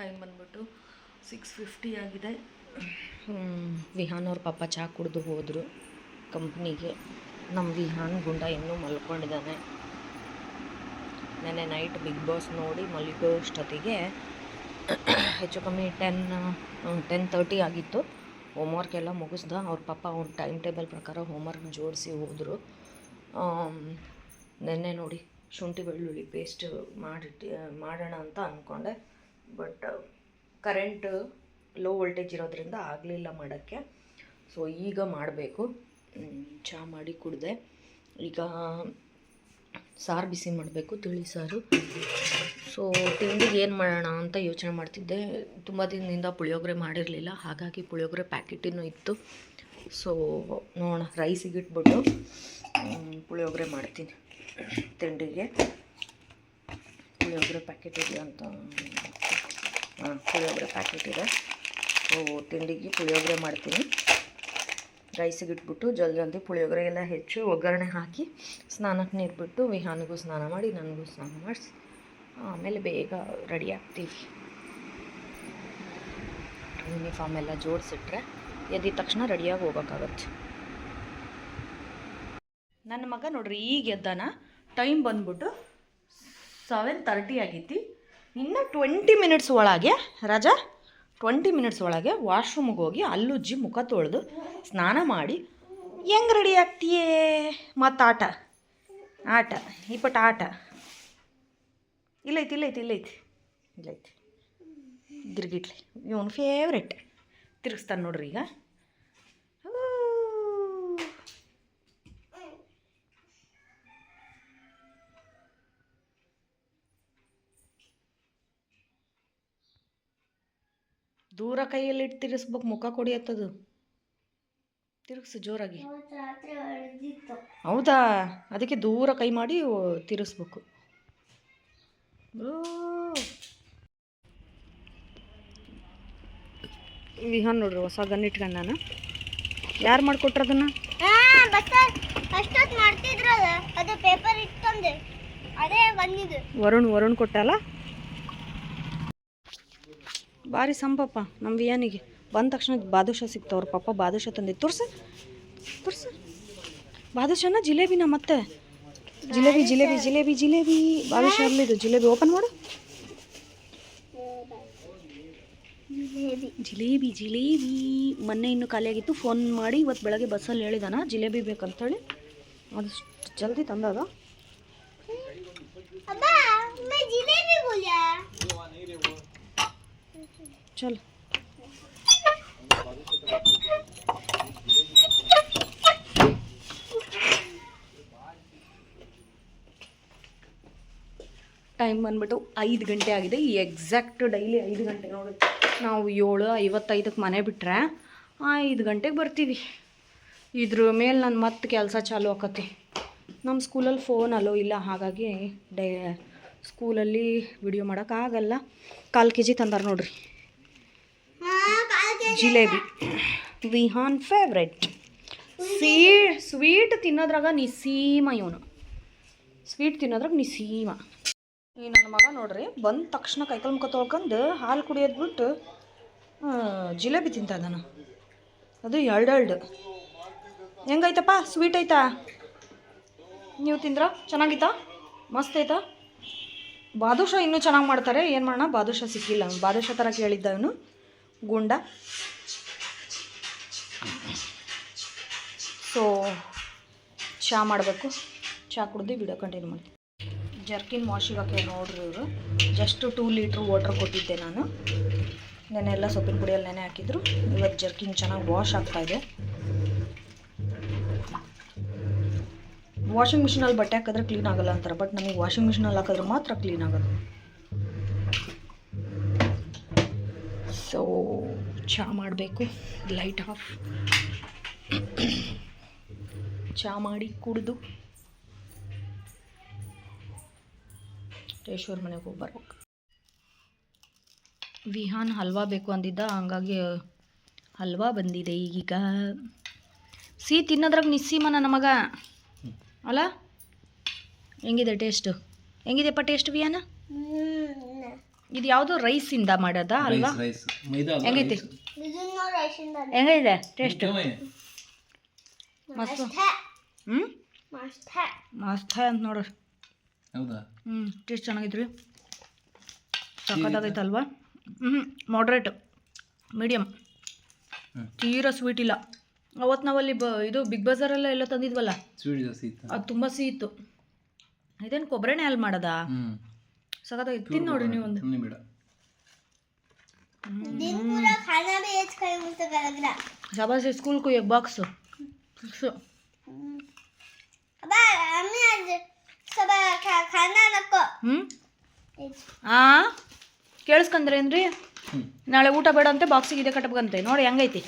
Time ಬಂದ್ಬಿಟ್ಟು six fifty ಆಗಿದೆ. ವಿಹಾನ್ ಅವ್ರ ಪಾಪ ಚಹಾ ಕುಡಿದು ಹೋದರು. ಕಂಪ್ನಿಗೆ. ನಮ್ಮ ವಿಹಾನ್ ಗುಂಡ ಇನ್ನೂ ಮಲ್ಕೊಂಡಿದ್ದಾನೆ. ನೆನ್ನೆ ನೈಟ್ ಬಿಗ್ ಬಾಸ್ ನೋಡಿ ಮಲಗೋ ಅಷ್ಟೊತ್ತಿಗೆ ಹೆಚ್ಚು ಕಮ್ಮಿ ಟೆನ್ ಟೆನ್ ತರ್ಟಿ ಆಗಿತ್ತು. ಹೋಮ್ವರ್ಕ್ ಎಲ್ಲ ಮುಗಿಸ್ದ. ಅವ್ರ ಪಾಪ ಅವ್ನ ಟೈಮ್ ಟೇಬಲ್ ಪ್ರಕಾರ ಹೋಮ್ವರ್ಕ್ ಜೋಡಿಸಿ ಹೋದರು. ನೆನ್ನೆ ನೋಡಿ ಶುಂಠಿ ಬೆಳ್ಳುಳ್ಳಿ ಪೇಸ್ಟ್ ಮಾಡಿಟ್ಟು, ಮಾಡೋಣ ಅಂತ ಅಂದ್ಕೊಂಡೆ ಬಟ್ ಕರೆಂಟ್ ಲೋ ವೋಲ್ಟೇಜ್ ಇರೋದ್ರಿಂದ ಆಗಲಿಲ್ಲ ಮಾಡೋಕ್ಕೆ. ಸೊ ಈಗ ಮಾಡಬೇಕು. ಚಹಾ ಮಾಡಿ ಕುಡಿದೆ. ಈಗ ಸಾರು ಬಿಸಿ ಮಾಡಬೇಕು, ತಿಳಿ ಸಾರು. ಸೊ ತಿಂಡಿಗೆ ಏನು ಮಾಡೋಣ ಅಂತ ಯೋಚನೆ ಮಾಡ್ತಿದ್ದೆ. ತುಂಬ ದಿನದಿಂದ ಪುಳಿಯೋಗರೆ ಮಾಡಿರಲಿಲ್ಲ. ಹಾಗಾಗಿ ಪುಳಿಯೋಗರೆ ಪ್ಯಾಕೆಟಿನೂ ಇತ್ತು. ಸೊ ನೋಡೋಣ. ರೈಸಿಗೆ ಇಟ್ಬಿಟ್ಟು ಪುಳಿಯೋಗರೆ ಮಾಡ್ತೀನಿ ತಿಂಡಿಗೆ. ಪುಳಿಯೋಗರೆ ಪ್ಯಾಕೆಟ್ ಇದೆ ಅಂತ ಪುಳಿಯೋಗರೆ ಪ್ಯಾಕೆಟ್ ಇದೆ. ತಿಂಡಿಗೆ ಪುಳಿಯೋಗರೆ ಮಾಡ್ತೀನಿ. ರೈಸಿಗೆ ಇಟ್ಬಿಟ್ಟು ಜಲ್ದಿ ಜಲ್ದಿ ಪುಳಿಯೋಗರೆ ಎಲ್ಲ ಹೆಚ್ಚು ಒಗ್ಗರಣೆ ಹಾಕಿ ಸ್ನಾನಕ್ಕೆ ನೀರು ಬಿಟ್ಟು ವಿಹಾನಿಗೂ ಸ್ನಾನ ಮಾಡಿ, ನನಗೂ ಸ್ನಾನ ಮಾಡಿಸಿ, ಆಮೇಲೆ ಬೇಗ ರೆಡಿ ಆಗ್ತೀವಿ ಯೂನಿಫಾರ್ಮ್ ಎಲ್ಲ ಜೋಡಿಸಿಟ್ರೆ ಎದ್ದ ತಕ್ಷಣ ರೆಡಿಯಾಗಿ ಹೋಗೋಕ್ಕಾಗತ್ತೆ ನನ್ನ ಮಗ ನೋಡ್ರಿ, ಈಗ ಎದ್ದಾನ ಟೈಮ್ ಬಂದ್ಬಿಟ್ಟು ಸೆವೆನ್ ತರ್ಟಿ ಆಗೈತಿ ಇನ್ನು ಟ್ವೆಂಟಿ ಮಿನಿಟ್ಸ್ ಒಳಗೆ, ರಜಾ ಟ್ವೆಂಟಿ ಮಿನಿಟ್ಸ್ ಒಳಗೆ ವಾಶ್ರೂಮ್ಗೆ ಹೋಗಿ ಅಲ್ಲುಜ್ಜಿ ಮುಖ ತೊಳೆದು ಸ್ನಾನ ಮಾಡಿ, ಹೆಂಗೆ ರೆಡಿ ಆಗ್ತೀಯೇ? ಮತ್ತು ಆಟ. ಆಟ. ಈ ಪಟ್ಟ ಆಟ. ಇಲ್ಲೈತಿ ಇಲ್ಲೈತಿ ಇಲ್ಲೈತಿ. ಇಲ್ಲೈತಿ. ಗಿರ್ಗಿಟ್ಲಿ ಇವನು ಫೇವ್ರೆಟ್ ತಿರುಗಿಸ್ತಾನೆ ನೋಡ್ರಿ ಈಗ. ದೂರ ಕೈಯಲ್ಲಿ ಇಟ್ಟು ತಿರ್ಗಿಸ್ಬೇಕು ಮುಖ ಕೊಡಿಯತ್ತದು ತಿರುಗಿಸು ಜೋರಾಗಿ. ಹೌದಾ? ಅದಕ್ಕೆ ದೂರ ಕೈ ಮಾಡಿ ತಿರುಗಿಸ್ಬೇಕು. ವಿಹಾನ್ ನೋಡ್ರಿ ಹೊಸ ಗನ್ ಇಟ್ಕೊಂಡು ನಾನು. ಯಾರು ಮಾಡಿಕೊಟ್ರ ಅದನ್ನು? ಅಷ್ಟೊತ್ತು ಮಾಡ್ತಿದ್ರಲ್ಲ ಅದು. ಪೇಪರ್ ಇಟ್ಕೊಂಡೆ ಅದೇ ಬಂದಿದ್ದು. ವರುಣ್ ವರುಣ್ ಕೊಟ್ಟಲ್ಲ? ಭಾರಿ ಸಂಪಪ್ಪ ನಮ್ಮ ವಿಯಾನಿಗೆ. ಬಂದ ತಕ್ಷಣ ಬಾದುಷ ಸಿಗ್ತವ್ರ ಪಾಪ ಬಾದುಷ ತಂದಿ. ತುರ್ಸ ತುರ್ಸ. ಬಾದುಷನ ಜಿಲೇಬಿನ ಮತ್ತೆ. ಜಿಲೇಬಿ ಜಿಲೇಬಿ ಜಿಲೇಬಿ ಜಿಲೇಬಿ. ಬಾದುಷ ಅಲ್ಲಿದು ಜಿಲೇಬಿ. ಓಪನ್ ಮಾಡು. ಜಿಲೇಬಿ ಜಿಲೇಬಿ. ಮೊನ್ನೆ ಇನ್ನು ಖಾಲಿಯಾಗಿತ್ತು. ಫೋನ್ ಮಾಡಿ ಇವತ್ತು ಬೆಳಗ್ಗೆ ಬಸ್ಸಲ್ಲಿ ಹೇಳಿದಾನ. ಜಿಲೇಬಿ ಬೇಕಂತೇಳಿ. ಆದಷ್ಟು ಜಲ್ದಿ ತಂದದ. ಚಲೋ. ಟೈಮ್ ಬಂದ್ಬಿಟ್ಟು ಐದು ಗಂಟೆ ಆಗಿದೆ. ಈ ಎಕ್ಸಾಕ್ಟ್ ಡೈಲಿ ಐದು ಗಂಟೆ ನೋಡಿ. ನಾವು ಏಳು ಐವತ್ತೈದಕ್ಕೆ ಮನೆ ಬಿಟ್ಟರೆ ಐದು ಗಂಟೆಗೆ ಬರ್ತೀವಿ. ಇದ್ರ ಮೇಲೆ ನಾನು ಮತ್ತೆ ಕೆಲಸ ಚಾಲು ಆಕತಿ. ನಮ್ಮ ಸ್ಕೂಲಲ್ಲಿ ಫೋನ್ ಅಲೋ ಇಲ್ಲ, ಹಾಗಾಗಿ ಡೈ ಸ್ಕೂಲಲ್ಲಿ ವಿಡಿಯೋ ಮಾಡೋಕ್ಕಾಗಲ್ಲ ಕಾಲು ಕೆ ಜಿ ತಂದಾರ ನೋಡ್ರಿ. Jalebi. Vihan favourite. See sweet ತಿನ್ನೋದ್ರಾಗ ನಿಸೀಮ ಇವನು. ಸ್ವೀಟ್ ತಿನ್ನೋದ್ರಾಗ ನಿಸೀಮ ಈ ನನ್ನ ಮಗ ನೋಡ್ರಿ, ಬಂದ ತಕ್ಷಣ ಕೈಕಲ್ ಮುಖ ತೊಳ್ಕೊಂಡು ಹಾಲು ಕುಡಿಯೋದು ಬಿಟ್ಟು ಜಿಲೇಬಿ ತಿಂತ ನಾನು ಅದು ಎರಡೆರಡು. ಹೆಂಗೈತಪ್ಪ ಸ್ವೀಟ್ ಐತಾ ನೀವು ತಿಂದ್ರ? ಚೆನ್ನಾಗಿತ್ತಾ? ಮಸ್ತ್ ಐತಾ ಬಾದುಷ ಇನ್ನೂ ಚೆನ್ನಾಗಿ ಮಾಡ್ತಾರೆ. ಏನು ಮಾಡೋಣ? ಬಾದುಷ ಸಿಕ್ಕಿಲ್ಲ. ಬಾದುಷ ಥರ ಕೇಳಿದ್ದ ಇವನು. ಗುಂಡ. ಸೊ ಚಾ ಮಾಡಬೇಕು. ಚಾ ಕುಡ್ದು ವಿಡಿಯೋ ಕಂಟಿನ್ಯೂ ಮಾಡ್ತೀನಿ. ಜರ್ಕಿನ್ ವಾಶಿಗೆ ಹಾಕಿ ನೋಡ್ರಿ ಇವರು. ಜಸ್ಟ್ ಟೂ ಲೀಟ್ರ್ ವಾಟ್ರ್ ಕೊಟ್ಟಿದ್ದೆ ನಾನು. ನೆನೆ ಎಲ್ಲ ಸೊಪ್ಪಿನ ಪುಡಿಯಲ್ಲಿ ನೆನೆ ಹಾಕಿದ್ರು. ಇವತ್ತು ಜರ್ಕಿನ್ ಚೆನ್ನಾಗಿ ವಾಶ್ ಆಗ್ತಾ ಇದೆ. ವಾಷಿಂಗ್ ಮಿಷಿನಲ್ಲಿ ಬಟ್ಟೆ ಹಾಕಿದ್ರೆ ಕ್ಲೀನ್ ಆಗಲ್ಲ ಅಂತಾರೆ. ಬಟ್ ನಮಗೆ ವಾಷಿಂಗ್ ಮಿಷಿನಲ್ಲಿ ಹಾಕಿದ್ರೆ ಮಾತ್ರ ಕ್ಲೀನ್ ಆಗೋದು ಸೊ ಚಹಾ ಮಾಡಬೇಕು. ಲೈಟ್ ಆಫ್ ಚಹಾ ಮಾಡಿ ಕುಡಿದು. ಟೇಶ್ವರ್ ಮನೆಗೆ ಹೋಗಿ ವಿಹಾನ್ ಹಲ್ವಾ ಬೇಕು ಅಂದಿದ್ದ, ಹಂಗಾಗಿ ಹಲ್ವಾ ಬಂದಿದೆ ಈಗೀಗ. ಸಿಹಿ ತಿನ್ನೋದ್ರಾಗ ನಿಸ್ಸೀಮ ನನ್ನ ಮಗ ಅಲ್ಲ ಹೆಂಗಿದೆ ಟೇಸ್ಟು ಹೆಂಗಿದೆಪ್ಪ ಟೇಸ್ಟ್ ವಿಯಾನ ಇದು ಯಾವುದು ರೈಸಿಂದ ಮಾಡೋದ ಅಲ್ವಾ? ರೈಸ್. ಮೈದಾ ಅಲ್ಲ, ಹೆಂಗೈತಿ? rice. ನೋಡಿ ಹೆಂಗಿದೆ ಟೇಸ್ಟ್? ಮಸ್ತ್. ಹ್ಞೂ ಮಸ್ತ್. ಮಸ್ತ್ ಅಂತ ನೋಡ್ರಿ ಹೌದಾ? ಹ್ಞೂ ಟೇಸ್ಟ್ ಚೆನ್ನಾಗೈತ್ರಿ. ಸಖತ್ತಾಗೈತಲ್ವಾ? ಹ್ಞೂ ಮಾಡ್ರೇಟ್ ಮೀಡಿಯಮ್ ಹ್ಮ್. ತೀರಾ ಸ್ವೀಟ್ ಇಲ್ಲ. ಅವತ್ತು ನಾವಲ್ಲಿ ಬ ಇದು ಬಿಗ್ ಬಜಾರೆಲ್ಲ ಎಲ್ಲ ತಂದಿದ್ವಲ್ಲ? ಸ್ವೀಟ್ ಜಾಸ್ತಿ ಇತ್ತು ಅದು ತುಂಬ ಸಿಹಿ ಇತ್ತು ಇದೇನು ಕೊಬ್ಬರಿನೇ ಅಲ್ಲಿ ಮಾಡೋದಾ? ಹ್ಮ್. ಸಖತ್ತಾಗೈತೆ ತಿನ್ನು ನೋಡಿ ನೀವು ಒಂದು ಸುಮ್ಮನೆ ಬೇಡ दिन पूरा खाना भी एज खाए मुझे लग रहा शाबाश स्कूल को एक बॉक्स फिक्स अब हमें आज सब खा- खाना नको ಹ್ಞೂ ಹಾಂ ಕೇಳಿಸ್ಕಂದ್ರೇನ್ರಿ ಹ್ಮ್ ನಾಳೆ ಊಟ ಬೇಡ ಅಂತೆ ಬಾಕ್ಸಿಗೆ ಇದೆ ಕಟ್ಬೇಕಂತೆ ನೋಡಿ ಹೆಂಗೈತಿ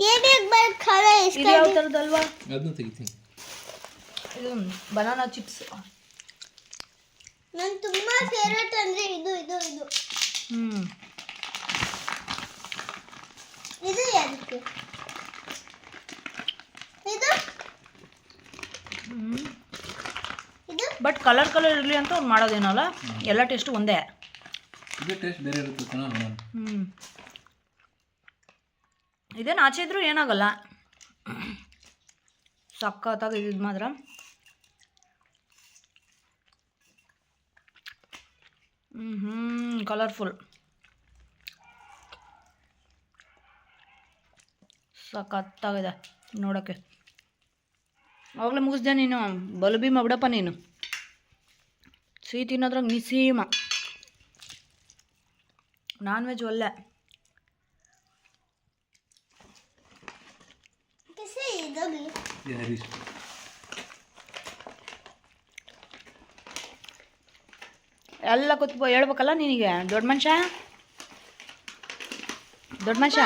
ये भी एक बार खा रहे ಇದು इसका ಯಾವ भी ಥರದಲ್ವಾ ಅದನ್ನು ತೆಗಿತೀನಿ ಇದು ಬನಾನಾ ಚಿಪ್ಸ್ ನನ್ ತುಂಬಾ ಫೇವ್ರೆಟ್ ಅಂದ್ರೆ ಇದು ಇದು ಇದು. ಹ್ಞೂ ಇದು ಯಾಕೆ ಇದು? ಹ್ಞೂ ಇದು? ಬಟ್ ಕಲರ್ ಕಲರ್ ಇರಲಿ ಅಂತ ಅವ್ರು ಮಾಡೋದೇನಲ್ಲ? ಎಲ್ಲ ಟೇಸ್ಟ್ ಒಂದೇ. ಇದು ಟೇಸ್ಟ್ ಬೇರೆ ಇರುತ್ತೆ ಚೆನ್ನಾಗಿ ಹ್ಞೂ ಇದೇನು ಆಚೆ ಇದ್ರೂ ಏನಾಗಲ್ಲ. ಸಖತ್ತಾಗಿ ಇದು ಮಾತ್ರ ಹ್ಞೂ ಹ್ಞೂ ಕಲರ್ಫುಲ್ ಸಖತ್ತಾಗಿದೆ ನೋಡೋಕ್ಕೆ ಆವಾಗಲೇ ಮುಗಿಸ್ದೆ ನೀನು ಬಲು ಭೀಮ ಬಿಡಪ್ಪ ನೀನು ಸಿಹಿ ತಿನ್ನೋದ್ರಾಗ ನಿಸೀಮ ನಾನ್ ವೆಜ್ ಒಳ್ಳೆ कैसे ಎಲ್ಲ ಕೂತ್ಬೋ ಹೇಳ್ಬೇಕಲ್ಲ ನಿನಗೆ ದೊಡ್ಡ ಮನುಷ್ಯ? ದೊಡ್ಡ ಮನುಷ್ಯ?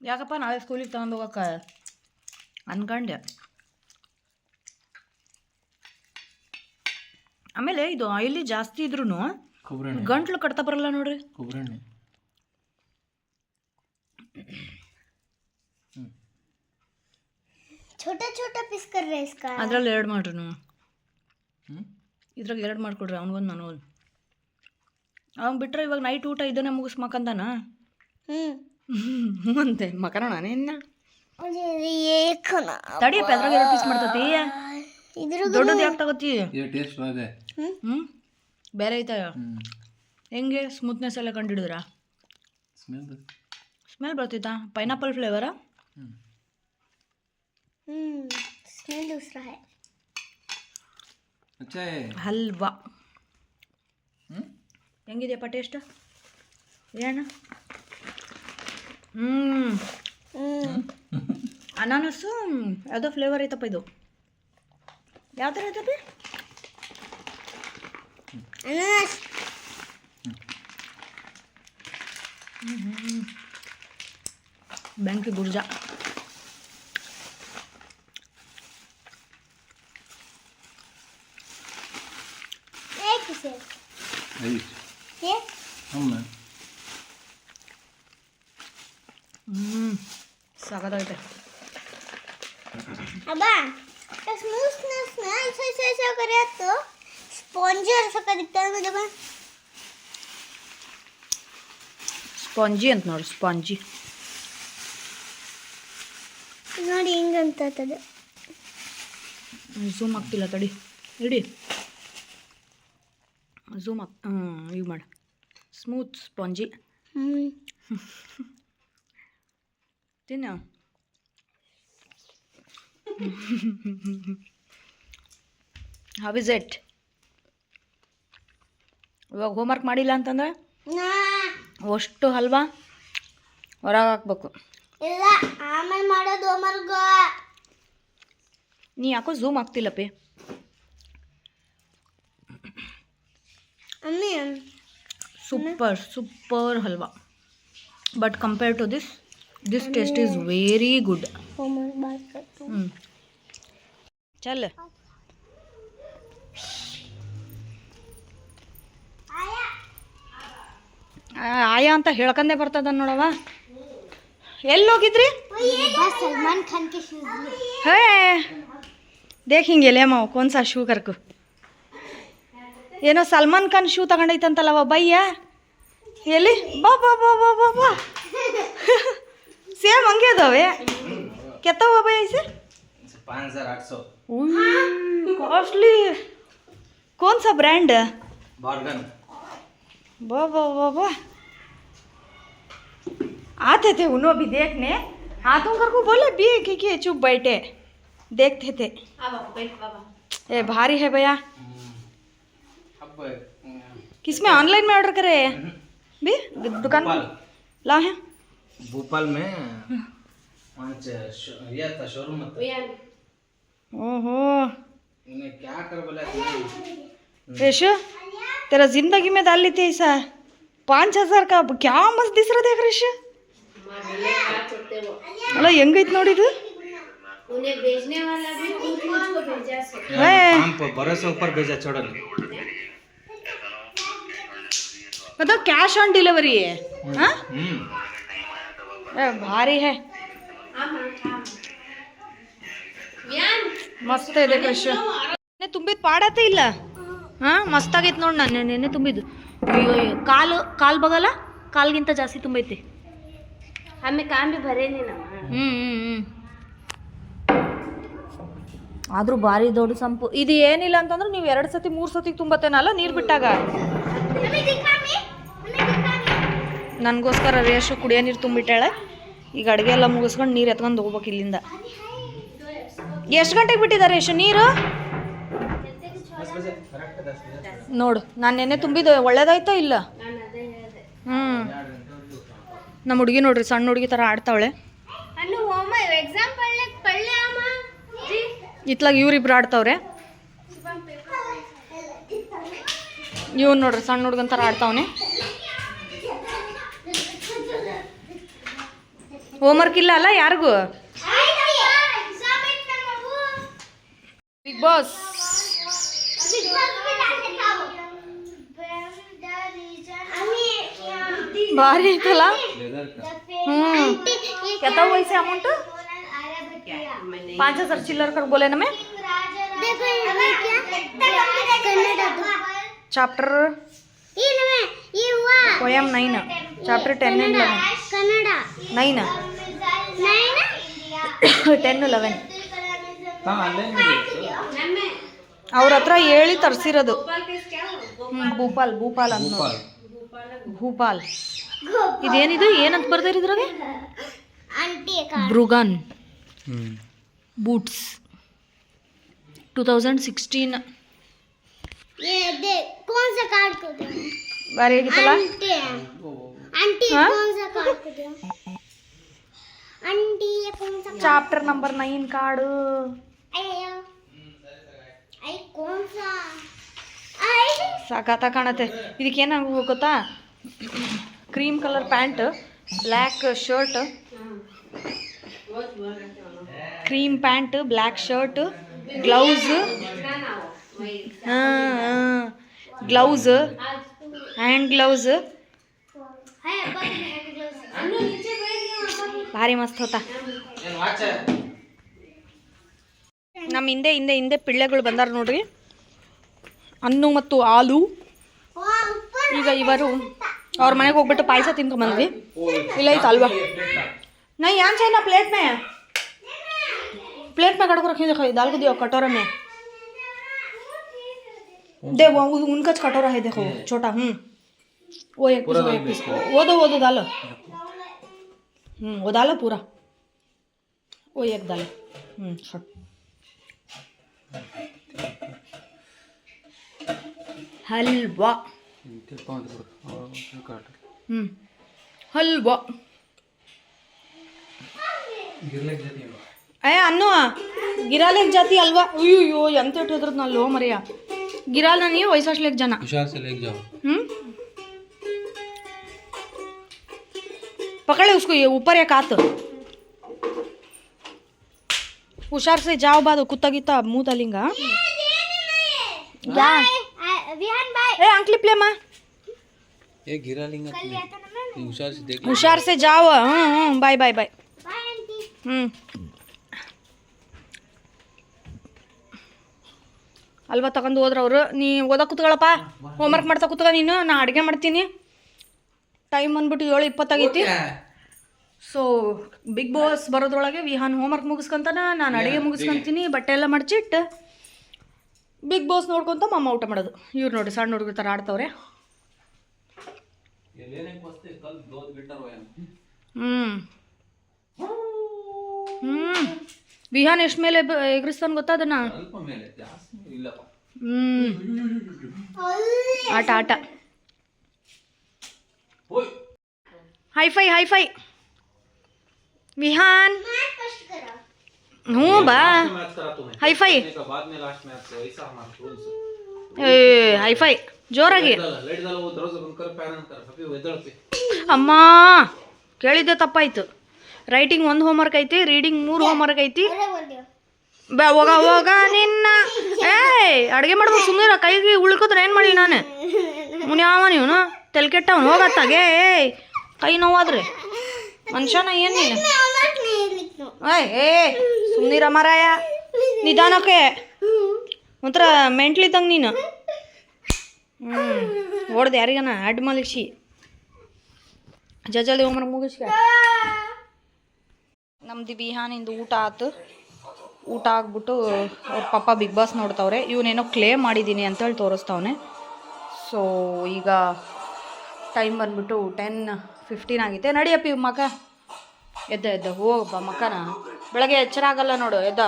ಯಾಕಪ್ಪ ನಾಳೆ ಸ್ಕೂಲಿಗೆ ತಗೊಂಡು ಹೋಗಕ್ಕ? ಅನ್ಕಂಡೆ. ಆಮೇಲೆ ಇದು ಆಯಿಲಿ ಜಾಸ್ತಿ ಇದ್ರೂ ಗಂಟ್ಲು ಕಟ್ತಾ ಬರಲ್ಲ ನೋಡ್ರಿ. छोटा छोटा पीस कर रहे हैं इसका ಅದ್ರಲ್ಲಿ ಎರಡು ಮಾಡ್ರಿ ನೀವು ಹ್ಮ್ ಇದ್ರಾಗ ಎರಡು ಮಾಡ್ಕೊಡ್ರಿ ಅವ್ನಿಗೊಂದು ನನಗೊಂದು ಅವ್ನು ಬಿಟ್ರೆ ಇವಾಗ ನೈಟ್ ಊಟ ಇದನ್ನೇ ಮುಗಿಸ್ ಮಕ್ಕಂದಾನ हम्म ಅಂತೆ ಮಕರೋಣ ನಿನ್ನ मुझे ये खाना ತಡಿಯಪ್ಪ ಅದ್ರಾಗ ಎರಡು ಪೀಸ್ ಮಾಡ್ತತಿ इधर ದೊಡ್ಡದು ಯಾಕೆ ತಗೋತಿ ಇದು ಟೇಸ್ಟ್ ಬಾದೆ ಹ್ಞೂ ಬೇರೆ ಐತ ಹ್ಮ್ ಹೆಂಗೆ ಸ್ಮೂತ್ನೆಸ್ ಎಲ್ಲ ಕಂಡಿಡಿದ್ರಾ ಸ್ಮೆಲ್ ಸ್ಮೆಲ್ ಬರ್ತೈತಾ ಪೈನಾಪಲ್ ಫ್ಲೇವರಾ ಹ್ಮ್ हम्म स्मेल दूसरा है ಅಚ್ಚಾ ಹಲ್ವಾ ಹ್ಮ್ ಹೆಂಗಿದೆಯಪ್ಪ ಟೇಸ್ಟ್ ಏನು ಹ್ಞೂ हम्म ಅನಾನಸ್ಸು ಯಾವುದೋ ಫ್ಲೇವರ್ ಐತಪ್ಪ ಇದು ಯಾವ ಥರ ಐತಪ್ಪ अनानास ಬ್ಯಾಂಕಿ ಗುರ್ಜಾ ಹ್ಞೂ ಸಗದಾಗಿದೆ ಅಬ್ಬಾ ಸ್ಮೂಸ್ ಸ್ನ ಇಸೋ ಇಸೋ ಇಸೋ ಕರೆಯತ್ತು ಸ್ಪಾಂಜಿ ಅನ್ಸಕ್ಕಾಗಿತ್ತು ಅನ್ಬಿಡಪ್ಪ ಸ್ಪಾಂಜಿ ಅಂತ ನೋಡಿ ಸ್ಪಾಂಜಿ ನೋಡಿ ಹಿಂಗಂತದ ಝೂಮ್ ಆಗ್ತಿಲ್ಲ ತಡಿ. ಇಡಿ ಝೂಮ್ ಅಪ್ ಹ್ಞೂ ಮಾಡು. ಮಾಡಿ ಸ್ಮೂತ್ ಸ್ಪಾಂಜಿ ತಿನ್ನ. ಹಾವ್ ಇಸ್ ಇಟ್ ಇವಾಗ ಹೋಮ್ವರ್ಕ್ ಮಾಡಿಲ್ಲ ಅಂತಂದ್ರೆ? ಅಷ್ಟು ಹಲ್ವಾ? ಹೊರಗೆ ಹಾಕ್ಬೇಕು. ಇಲ್ಲ ಆಮೇಲೆ ಮಾಡೋದು ಹೋಮ್ವರ್ಕ್ ನೀ ಯಾಕೋ ಝೂಮ್ ಆಗ್ತಿಲ್ಲಪ್ಪಿ ಅಮ್ಮಿ super super halwa but compare to this this taste is very good homework Baat करती ಹ್ಞೂ ಚಲ್ ಆ- ಆಯಾ ಅಂತ ಹೇಳ್ಕಂದೇ ಬರ್ತದ ನೋಡವ ಎಲ್ಲಿ ಹೋಗಿದ್ರಿ बस सलमान खान के शूज ಹೇ ದೇಖಿಂಗೆ ಲೇ ಮಾವು ಕೌನ್ ಸಾ ಶೂ ಕರ್ಕು ಏನೋ ಸಲ್ಮಾನ್ ಖಾನ್ ಶೂ ತಗೊಂಡೈತಂತಲ್ಲವ ಬಯ್ಯ ಎಲ್ಲಿ ಬಾ ಬಾ ಬಾ ಬಾ ಬಾ ಬಾ ಸೇಮ್ ಹಂಗೆ ಅದಾವೆ ಕೆತ್ತವ ಬಯ್ಯ ಇಸೆ पाँच हजार आठ सौ कॉस्टली कौन सा ब्रांड बॉर्गन वाह वाह वाह वाह आते थे उन्हों भी देखने हाथों कर को बोले भी कि कि चुप बैठे देखते थे ए भारी है भैया अब किसमें ऑनलाइन में ऑर्डर करे भी दुकान ला है। भोपाल में ये था शोरूम ओहो। क्या कर बोला रेश हम्म। तेरा ज़िंदगी में डाल ली थी ऐसा। पाँच हज़ार का क्या मस्त दिस रहा देख रेश मतलब यंग इत नोड़ी तू। उन्हें भेजने वाला भी कुछ को तो भेजा हाँ, है हम पर बरस ऊपर भेजा छोड़न ಅದು ಕ್ಯಾಶ್ ಆನ್ ಡೆಲಿವರಿ ಹಾಂ? ಭಾರಿ ಹೇ. ಮಸ್ತ್ ಇದೆ ಕ್ರಶ್ ತುಂಬಿದ ಪಾಡತ್ತೆ ಇಲ್ಲ? ಹಾಂ ಮಸ್ತಾಗೈತೆ ನೋಡಿ ನಾನು ನೆನೆ ತುಂಬಿದ್ದು. ಅಯ್ಯೋ ಕಾಲು ಕಾಲು ಬಗಲ್ಲ ಕಾಲ್ಗಿಂತ ಜಾಸ್ತಿ ತುಂಬೈತಿ ಆಮೇಲೆ ಕಾಂಬಿ ಬರೇನಿ ಹ್ಞೂ ಹ್ಞೂ ಹ್ಞೂ ಆದರೂ ಭಾರಿ ದೊಡ್ಡ ಸಂಪು. ಇದು ಏನಿಲ್ಲ ಅಂತಂದ್ರೆ ನೀವು ಎರಡು ಸತಿ ಮೂರು ಸತಿ ತುಂಬತ್ತೇನಲ್ಲ? ನೀರು ಬಿಟ್ಟಾಗ? ನನಗೋಸ್ಕರ ರೇಷು ಕುಡಿಯೋ ನೀರು ತುಂಬಿಟ್ಟಾಳೆ. ಈಗ ಅಡುಗೆ ಎಲ್ಲ ಮುಗಿಸ್ಕೊಂಡು ನೀರು ಎತ್ಕೊಂಡು ಹೋಗ್ಬೇಕು ಇಲ್ಲಿಂದ. ಎಷ್ಟು ಗಂಟೆಗೆ ಬಿಟ್ಟಿದ್ದಾರೆ ರೇಷು ನೀರು? ನೋಡು ನಾನು ನೆನ್ನೆ ತುಂಬಿದ ಒಳ್ಳೇದಾಯ್ತಾ ಇಲ್ಲ? ಹ್ಞೂ ನಮ್ಮ ಹುಡುಗಿ ನೋಡ್ರಿ ಸಣ್ಣ ಹುಡುಗಿ ಥರ ಆಡ್ತಾವಳೆ. ಇತ್ಲಾಗ ಇವ್ರಿಬ್ರು ಆಡ್ತಾವ್ರೆ. ಇವ್ನು ನೋಡ್ರಿ, ಸಣ್ಣ ಹುಡುಗನ ಥರ ಆಡ್ತಾವನೆ. ಹೋಮ್ವರ್ಕ್ ಇಲ್ಲ ಅಲ್ಲ ಯಾರಿಗೂ? ಬಿಗ್ ಬಾಸ್ ಭಾರಿ ಐತಲ್ಲ? ಹ್ಮ್. ಎತ್ತ ವಯಸ್ಸೆ ಅಮೌಂಟ್ ಪಾಂಚ ಸರ್ ಚಿಲ್ಲರ್ ಕರ್ ನಮೇ chapter poem nine chapter ten and eleven Kannada. Nine ten eleven ಅವ್ರ ಹತ್ರ ಹೇಳಿ ತರಿಸಿರೋದು. ಭೂಪಾಲ್ ಭೂಪಾಲ್ ಅಂತ ಭೂಪಾಲ್. ಇದೇನಿದು? ಏನಂತ ಬರ್ತಾರೆ ಬ್ರುಗನ್. ಬೂಟ್ಸ್ ಟೂ ತೌಸಂಡ್ ಸಿಕ್ಸ್ಟೀನ್ ये देख कौन सा कार्ड को दे ಭಾರಿ ಆಗಿತ್ತಲ್ಲ आंटी आंटी हाँ? कौन सा कार्ड को दे आंटी ये कौन सा ಚಾಪ್ಟರ್ ನಂಬರ್ ನೈನ್ ಕಾರ್ಡು अयो आई कौन सा आई ಸಾಕಾತ ಕಾಣತ್ತೆ ಇದಕ್ಕೆ ಏನಾಗ ಗೊತ್ತಾ cream colour pant black shirt cream pant black shirt gloves ಹಾಂ ಗ್ಲೌಸ್ ಹ್ಯಾಂಡ್ ಗ್ಲೌಸ್ ಭಾರಿ ಮಸ್ತ್ ಹೋತ ನಮ್ಮ ಹಿಂದೆ ಹಿಂದೆ ಹಿಂದೆ ಪಿಳ್ಳೆಗಳು ಬಂದಾರ ನೋಡ್ರಿ. ಹಣ್ಣು ಮತ್ತು ಆಲೂ ಈಗ ಇವರು ಅವ್ರ ಮನೆಗೆ ಹೋಗ್ಬಿಟ್ಟು ಪಾಯಸ ತಿನ್ಕೊಂಬಂದ್ವಿ ಇಲ್ಲ ಐತೆ ಅಲ್ವಾ? ನಾ ಏನು ಚೈನಾ ಪ್ಲೇಟ್ ಮೇ? ಪ್ಲೇಟ್ ಮೇ ಕಡ್ಕೊರಕ್ಕೆ ಹಿಂದೆ ದಾಲ್ಗುದಿಯೋ ಕಟೋರ ಮೇ. देखो दाल को दियो कटोरा में दे वो उ- उनका कटोरा है देखो छोटा हम्म वो एक पीस वो एक पीस वो दो वो दो डालो हम्म वो डालो पूरा वो एक डालो हम्म छोट हलवा हम्म हलवा ಏ ಅನ್ನು ಗಿರಾಲೆಗ್ ಜಾತಿ ಅಲ್ವಾ ಅಯ್ಯೋ ಎಂತ ಇಟ್ಟಿದ್ರದ್ ನಲ್ಲೋ ಮರಿಯ गिराना नहीं है वैसा लेके जाना। विशाल से लेके जाओ। हम्म? पकड़े उसको ये ऊपर एक हाथ। होशियार से जाओ बाद कुत्ता गित्ता मुँह तलिंगा हाँ? ए अंकल प्ले माँ ये गिरा लिंगा लेंगे होशियार से जाओ हाँ, हाँ हाँ बाय बाय बाय। हम्म। ಅಲ್ವಾ ತಗೊಂಡು ಹೋದ್ರ ಅವರು. ನೀ ಓದಕ್ಕೆ ಕೂತ್ಕೊಳ್ಳಪ್ಪ ಹೋಮ್ವರ್ಕ್ ಮಾಡ್ತಾ ಕೂತ್ಕ ನೀನು. ನಾ ಅಡುಗೆ ಮಾಡ್ತೀನಿ. ಟೈಮ್ ಬಂದ್ಬಿಟ್ಟು ಏಳು ಇಪ್ಪತ್ತಾಗೈತಿ. ಸೊ ಬಿಗ್ ಬಾಸ್ ಬರೋದ್ರೊಳಗೆ ವಿಹಾನ್ ಹೋಮ್ವರ್ಕ್ ಮುಗಿಸ್ಕೊಂತಾನ. ನಾನು ಅಡುಗೆ ಮುಗಿಸ್ಕೊಂತೀನಿ. ಬಟ್ಟೆ ಎಲ್ಲ ಮಡಚಿಟ್ಟು ಬಿಗ್ ಬಾಸ್ ನೋಡ್ಕೊಂತ ಮಮ್ಮ ಊಟ ಮಾಡೋದು. ಇವ್ರು ನೋಡಿ ಸಣ್ಣ ಹುಡುಗರ ಥರ ಆಡ್ತವ್ರೆ. ಹ್ಞೂ ಹ್ಞೂ ವಿಹಾನ್ ಎಷ್ಟು ಮೇಲೆ ಎಗರಿಸ್ತಾನೆ ಗೊತ್ತಾ ಅದನ್ನ? ಹ್ಮ್. ಆಟ ಆಟ. ಹೈಫೈ ಹೈಫೈ ವಿಹಾನ್ ಹ್ಞೂ ಬಾ. ಹೈಫೈ ಏ ಹೈಫೈ ಜೋರಾಗಿ. ಅಮ್ಮ ಕೇಳಿದ್ದೆ ತಪ್ಪಾಯ್ತು. ರೈಟಿಂಗ್ ಒಂದು ಹೋಮ್ವರ್ಕ್ ಐತಿ ರೀಡಿಂಗ್ ಮೂರು ಹೋಮ್ವರ್ಕ್ ಐತಿ. ಹೋಗ ಹೋಗ ನಿನ್ನ ಏಯ್ ಅಡುಗೆ ಮಾಡ್ಬೋದು ಸುಮ್ಮನೆ ಕೈಗೆ ಉಳ್ಕಿದ್ರೆ ಏನು ಮಾಡಿ ನಾನು? ಮುನ್ಯಾವ ನೀವು ತಲೆ ಕೆಟ್ಟವನು ಹೋಗತ್ತಾಗೆ ಏಯ್ ಕೈ ನೋವಾದ್ರೆ. ಮನುಷ್ಯನ ಏನು ನೀನು? ಏಯ್ ಏ ಸುಮ್ಮನಿರ ಮಾರಾಯ ನಿಧಾನಕ್ಕೆ. ಒಂಥರ ಮೆಂಟ್ಲಿದ್ದಂಗೆ ನೀನು. ಹ್ಞೂ ಹೊಡ್ದು ಯಾರಿಗನ ಅಡ್ ಮಲಗಿಸಿ. ಜಲ್ದಿ ಹೋಗ್ಬರ ಮುಗಿಸ್ಕ. ನಮ್ದು ಬಿಹಾನಿಂದ ಊಟ ಆತು. ಊಟ ಆಗ್ಬಿಟ್ಟು ಅವ್ರ ಪಾಪ ಬಿಗ್ ಬಾಸ್ ನೋಡ್ತಾವ್ರೆ. ಇವನೇನೋ ಕ್ಲೇ ಮಾಡಿದ್ದೀನಿ ಅಂತೇಳಿ ತೋರಿಸ್ತವನೆ. ಸೊ ಈಗ ಟೈಮ್ ಬಂದ್ಬಿಟ್ಟು ಟೆನ್ ಫಿಫ್ಟೀನ್ ಆಗಿದೆ ನಡಿಯಪ್ಪ ಇವ್ ಮಗ. ಎದ್ದ ಎದ್ದ. ಹೋಗಪ್ಪ ಮಕನ ಬೆಳಗ್ಗೆ ಎಚ್ಚರ ಆಗಲ್ಲ ನೋಡು. ಎದ್ದ.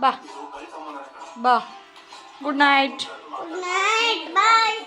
ಬಾ. ಬಾ. Good night good night bye